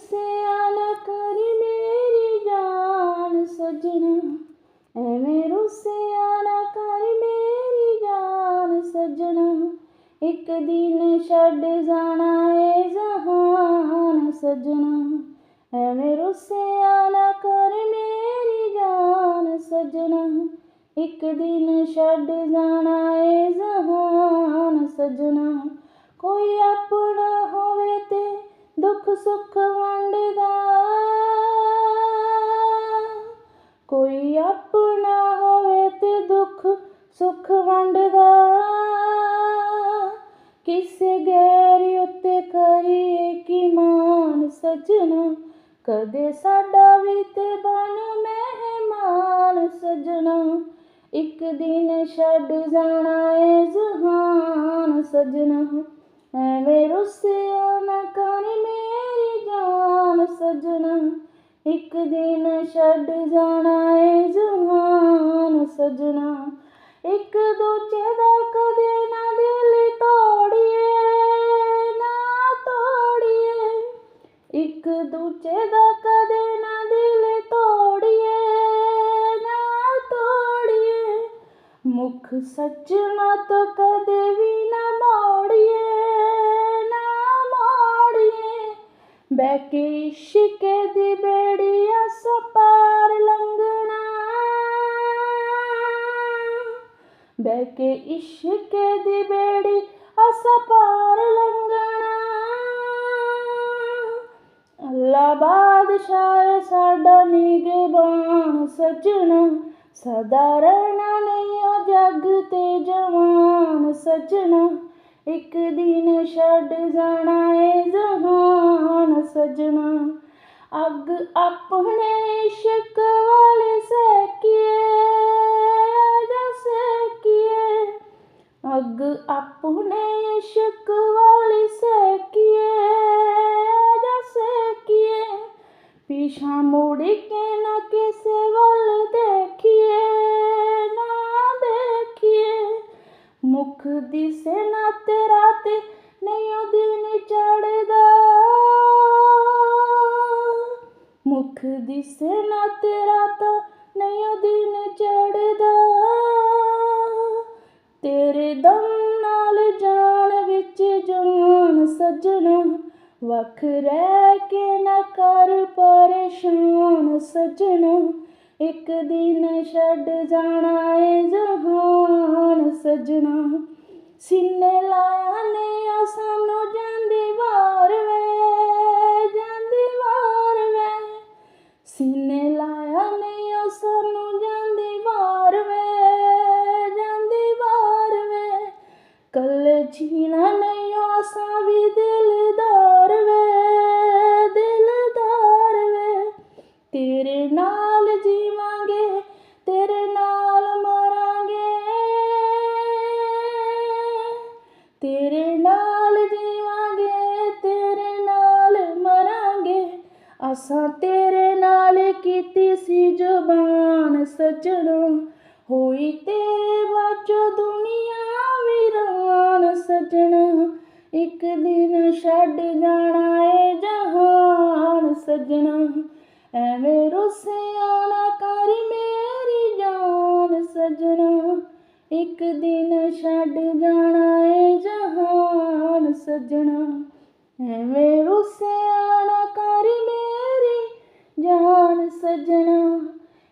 ਗੁੱਸਿਆ ਨਾ ਮੇਰੀ ਜਾਨ ਸਜਣਾ। ਐਵੇਂ ਰੁੱਸਿਆ ਨਾ ਕਰ ਮੇਰੀ ਜਾਨ ਸਜਣਾ। ਇੱਕ ਦਿਨ ਛੱਡ ਜਾਣਾ ਏ ਜਹਾਨ ਸਜਣਾ। ਐਵੇਂ ਰੁੱਸਿਆ ਨਾ ਕਰ ਮੇਰੀ ਜਾਨ ਸਜਣਾ। ਇੱਕ ਦਿਨ ਛੱਡ ਜਾਣਾ ਏ ਜਹਾਨ ਸੁੱਖ ਵੰਡਦਾ। ਕਿਸੇ ਗੈਰ ਉੱਤੇ ਕਰੀਏ ਕੀ ਮਾਨ ਸਜਣਾ? ਕਦੇ ਸਾਡਾ ਵੀ ਤੇ ਬਣ ਮਹਿਮਾਨ ਸਜਣਾ। ਇੱਕ ਦਿਨ ਛੱਡ ਜਾਣਾ ਏ ਜਹਾਨ ਸਜਣਾ। ਐਵੇਂ ਰੁੱਸਿਆ ਨਾ ਕਰ ਮੇਰੀ ਜਾਨ ਸਜਣਾ। ਇੱਕ ਦਿਨ ਛੱਡ ਜਾਣਾ ਏ ਜਹਾਨ ਸਜਣਾ। ਇੱਕ ਦੂਜੇ ਦਾ ਕਦੇ ਨਾ ਦਿਲ ਤੋੜੀਏ, ਨਾ ਤੋੜੀਏ। ਇੱਕ ਦੂਜੇ ਦਾ ਕਦੇ ਨਾ ਦਿਲ ਤੋੜੀਏ, ਨਾ ਤੋੜੀਏ। ਮੁਖ ਸੱਜਣਾ ਤੋਂ ਕਦੇ ਵੀ ਨਾ ਮੋੜੀਏ ਨਾ ਮੋੜੀਏ। ਬਹਿ ਕੇ ਬਹਿ ਕੇ ਇਸ਼ਕ ਦੀ ਬੇੜੀ ਅਸ ਪਾਰ ਲੰਘਣਾ। ਅੱਲਾ ਬਾਦਸ਼ਾਹ ਸਾਡਾ ਨਿਗਬਾਨ ਸਜਣਾ। ਸਦਾ ਰਹਿਣਾ ਨਹੀਂ ਉਹ ਜੱਗ ਤੇ ਜਵਾਨ ਸਜਣਾ। ਇੱਕ ਦਿਨ ਛੱਡ ਜਾਣਾ ਏ ਜਹਾਨ ਸਜਣਾ। ਅੱਗ ਆਪਣੇ ਅੱਗ ਆਪਣੇ ਇਸ਼ਕ ਵਾਲੀ ਸੇਕੀਏ ਆਜਾ ਸੇਕੀਏ। ਪਿਛਾਂ ਮੁੜ ਕੇ ਨਾ ਕਿਸੇ ਵੱਲ ਦੇਖੀਏ, ਨਾ ਦੇਖੀਏ। ਮੁਖ ਦਿਸੇ ਨਾ ਤੇਰਾ ਤੇ ਨਹੀਂ ਉਹ ਦਿਨ ਚੜਦਾ ਮੁਖ ਦਿਸੇ ਨਾ ਤੇਰਾ ਤਾਂ ਨਹੀਂ ਉਹ ਦਿਨ ਚੜਦਾ ਤੇਰੇ ਦਮ ਸਜਣਾ, ਵੱਖ ਰਹਿ ਕੇ ਨਾ ਕਰ ਪਰੇਸ਼ਾਨ ਸਜਣਾ। ਇੱਕ ਦਿਨ ਛੱਡ ਜਾਣਾ ਏ ਜਹਾਨ ਸਜਣਾ। ਸੀਨੇ ਲਾਇਆ ਨੇ ਆ ਸਾਨੂੰ ਅਸਾਂ ਤੇਰੇ ਨਾਲ ਕੀਤੀ ਸੀ ਜ਼ੁਬਾਨ ਸਜਣਾ। ਹੋਈ ਤੇਰੇ ਬਾਝੋਂ ਦੁਨੀਆ ਵੀਰਾਨ ਸਜਣਾ। ਇੱਕ ਦਿਨ ਛੱਡ ਜਾਣਾ ਏ ਜਹਾਨ ਸਜਣਾ। ਐਵੇਂ ਰੁੱਸਿਆ ਨਾ ਕਰ ਮੇਰੀ ਜਾਨ ਸਜਣਾ। ਇੱਕ ਦਿਨ ਛੱਡ ਜਾਣਾ ਏ ਜਹਾਨ ਸਜਣਾ। ਐਵੇਂ ਰੁੱਸੇ ਨਾ ਕਰ ਮੇਰੀ ਜਾਨ ਸਜਣਾ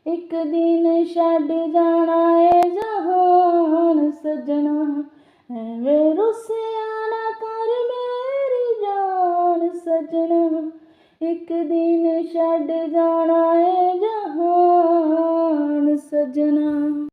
ਇੱਕ ਦਿਨ ਛੱਡ ਜਾਣਾ ਏ ਜਹਾਨ ਸਜਣਾ। ਐਵੇਂ ਰੁੱਸਿਆ ਨਾ ਕਰ ਮੇਰੀ ਜਾਨ ਸਜਣਾ। ਇੱਕ ਦਿਨ ਛੱਡ ਜਾਣਾ ਏ ਜਹਾਨ ਸਜਣਾ।